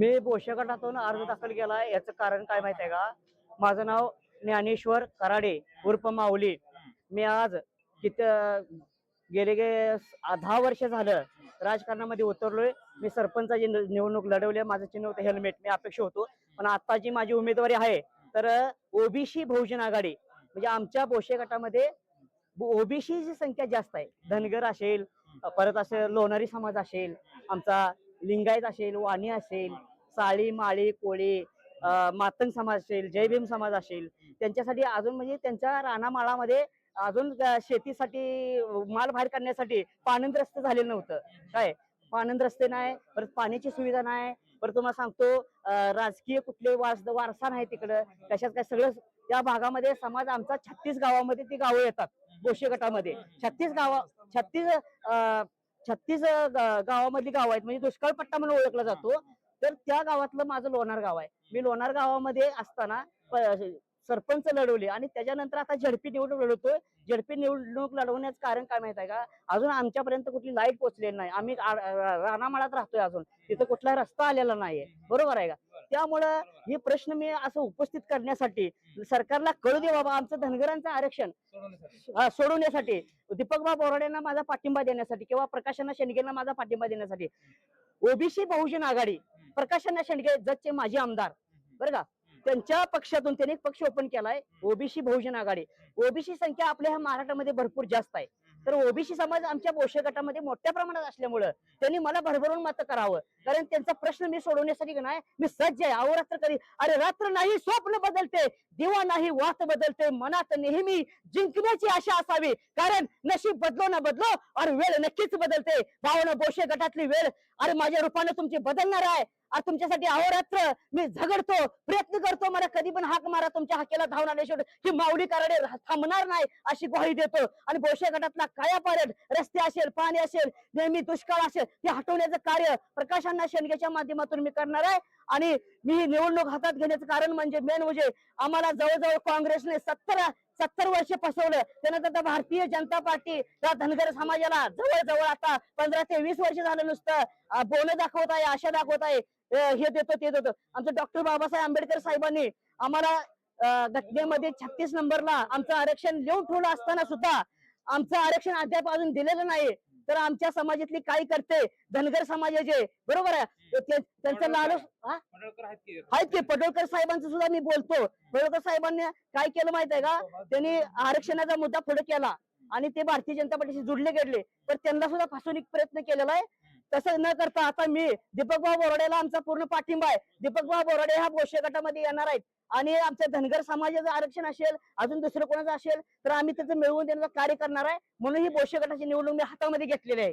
मी बोशे गटातून अर्ज दाखल केला. याचं कारण काय माहिती आहे का? माझं नाव ज्ञानेश्वर कराडे उर्फ माऊली. मी आज तिथं गेले गे दहा वर्ष झालं राजकारणामध्ये उतरलोय. मी सरपंचाची निवडणूक लढवली. माझं चिन्ह होतं हेल्मेट. मी अपेक्षा होतो. पण आता जी माझी उमेदवारी आहे तर ओबीसी बहुजन आघाडी म्हणजे आमच्या बोशे गटामध्ये ओबीसीची संख्या जास्त आहे. धनगर असेल परत असं लोणारी समाज असेल आमचा लिंगायत असेल वाणी असेल साळी माळी कोळी अं, मातंग समाज असेल जय भीम समाज असेल त्यांच्यासाठी अजून म्हणजे त्यांच्या रानामाळामध्ये अजून शेतीसाठी माल बाहेर काढण्यासाठी पाणंद रस्ते झालेलं नव्हतं. काय? पाणंद रस्ते नाही परत पाण्याची सुविधा नाही. परत तुम्हाला सांगतो राजकीय कुठले वारस वारसा नाही तिकडं. कशात काय? सगळं त्या भागामध्ये समाज आमचा छत्तीस गावामध्ये ती गावं येतात गोष्टी गटामध्ये. छत्तीस गावा छत्तीस छत्तीस गावामधली गाव आहेत. म्हणजे दुष्काळ पट्टा म्हणून ओळखला जातो. तर त्या गावातलं माझं लोणार गाव आहे. मी लोणार गावामध्ये असताना सरपंच लढवले आणि त्याच्यानंतर आता झडपी निवडणूक लढवतोय. झडपी निवडणूक लढवण्याचं कारण काय माहीत आहे का? अजून आमच्यापर्यंत कुठली लाइट पोहोचलेली नाही. आम्ही रानामाळात राहतोय अजून. तिथं कुठला रस्ता आलेला नाहीये. बरोबर आहे का? त्यामुळं हे प्रश्न मी असं उपस्थित करण्यासाठी सरकारला कळू दे बाबा आमचं धनगरांचं आरक्षण. सोडवण्यासाठी दीपकबा बोराडेंना माझा पाठिंबा देण्यासाठी किंवा प्रकाशना शेंडगेंना माझा पाठिंबा देण्यासाठी. ओबीसी बहुजन आघाडी प्रकाशना शेंडगे जगचे माजी आमदार. बरं का? त्यांच्या पक्षातून त्यांनी एक पक्ष ओपन केलाय ओबीसी बहुजन आघाडी. ओबीसी संख्या आपल्या ह्या महाराष्ट्रामध्ये भरपूर जास्त आहे. तर ओबीसी समाज आमच्या बोशे गटामध्ये मोठ्या प्रमाणात असल्यामुळं त्यांनी मला भरभरून मत करावं. कारण त्यांचा प्रश्न मी सोडवण्यासाठी नाही मी सज्ज आहे अहोरात्र करी अरे रात्र नाही स्वप्न बदलते दिवा नाही वात बदलते मनात नेहमी जिंकण्याची आशा असावी. कारण नशीब बदलो ना बदलो अरे वेळ नक्कीच बदलते. भावना बोशे गटातली वेळ अरे माझ्या रूपाने तुमची बदलणार आहे. तुमच्यासाठी अहोरात्र मी झगडतो प्रयत्न करतो मला कधी पण हाक मारा तुमच्या हाकेला धावून शेवट ही माऊली कराडे थांबणार नाही अशी ग्वाही देतो. आणि बोशे गटातला काया पारड रस्ते असेल पाणी असेल नेहमी दुष्काळ असेल ते हटवण्याचं कार्य प्रकाशांना शेंडगेच्या माध्यमातून मी करणार आहे. आणि मी निवडणूक हातात घेण्याचं कारण म्हणजे मेन म्हणजे आम्हाला जवळजवळ काँग्रेसने सत्तर सत्तर वर्ष फसवलं. त्यानंतर आता भारतीय जनता पार्टी त्या धनगर समाजाला जवळजवळ आता पंधरा ते वीस वर्ष झालं नुसतं. बोन दाखवत आहे आशा दाखवत आहे. हे देतो ते देतो. आमचं डॉक्टर बाबासाहेब आंबेडकर साहेबांनी आम्हाला अं, घटनेमध्ये छत्तीस नंबरला आमचं आरक्षण लिहून ठेवलं असताना सुद्धा आमचं आरक्षण अद्याप अजून दिलेलं नाही. तर आमच्या समाजातली काय करते. धनगर समाजाचे बरोबर आहे? तर ते- त्यांचं लालच हा? आहेत की? पडोळकर साहेबांचं सुद्धा मी बोलतो. पडोळकर साहेबांनी काय केलं माहीत आहे का त्यांनी आरक्षणाचा मुद्दा पुढे केला. आणि ते भारतीय जनता पार्टीशी जुडले गेले. पण त्यांना सुद्धा फसवणूक प्रयत्न केलेला आहे. तसं न करता आता मी दीपकभाऊ बोराडेला आमचा पूर्ण पाठिंबा आहे. दीपकभाऊ बोराडे ह्या गोष्टी गटामध्ये येणार आहेत. आणि आमच्या धनगर समाजाचं आरक्षण असेल अजून दुसरं कोणाचं असेल तर आम्ही त्याचं मिळवून देण्याचं कार्य करणार आहे. म्हणून ही बोशे गटाची निवडणूक मी हातामध्ये घेतलेली आहे.